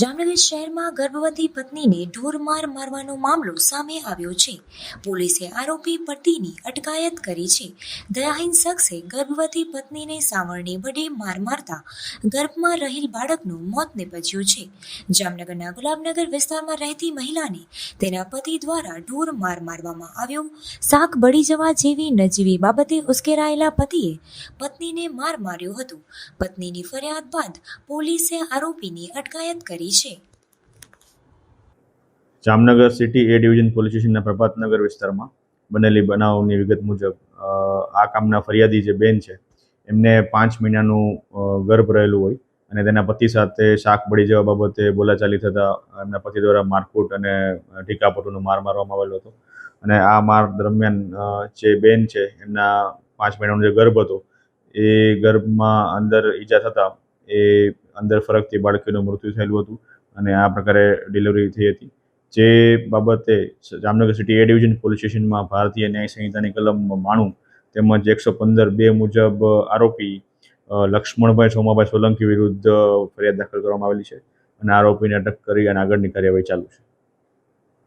જામનગર શહેરમાં ગર્ભવતી પત્નીને ઢોરમાર મારવાનો મામલો સામે આવ્યો છે. પોલીસે આરોપી પતિની અટકાયત કરી છે. દયાહીન શખ્સે ગર્ભવતી પત્નીને સાવરણી વડે માર મારતા ગર્ભમાં રહેલ બાળકનું મોત નીપજ્યું છે. જામનગરના ગુલાબનગર વિસ્તારમાં રહેતી મહિલાને તેના પતિ દ્વારા ઢોર માર મારવામાં આવ્યો. શાક બળી જવા જેવી નજીવી બાબતે ઉશ્કેરાયેલા પતિએ પત્નીને માર માર્યો હતો. પત્નીની ફરિયાદ બાદ પોલીસે આરોપીની અટકાયત કરી છે. Jamnagar city A division police સ્ટેશનના પ્રભાતનગર વિસ્તારમાં બનેલી બનાવની વિગત મુજબ આ કામના ફરિયાદી જે બેન છે, એમને પાંચ મહિનાનું ગર્ભ રહેલું હોય અને તેના પતિ સાથે શાક બળી જવા બાબતે બોલાચાલી થતાં એમના પતિ દ્વારા મારકૂટ અને ટીકાપટુનો માર મારવામાં આવેલો હતો. અને આ માર દરમિયાન જે બેન છે, એમના પાંચ મહિનાનો જે ગર્ભ હતો, એ ગર્ભમાં અંદર ઈજા થતાં એ અંદર ફરકથી બાળકીનું મૃત્યુ થયેલું હતું અને આ પ્રકારે ડિલિવરી થઈ હતી. જે બાબતે Jamnagar city A division police સ્ટેશનમાં ભારતીય ન્યાય સંહિતાની કલમ માણું તેમજ એકસો પંદર બે મુજબ આરોપી લક્ષ્મણભાઈ સોમાભાઈ સોલંકી વિરુદ્ધ ફરિયાદ દાખલ કરવામાં આવેલી છે અને આરોપીને અટક કરી અને આગળની કાર્યવાહી ચાલુ છે.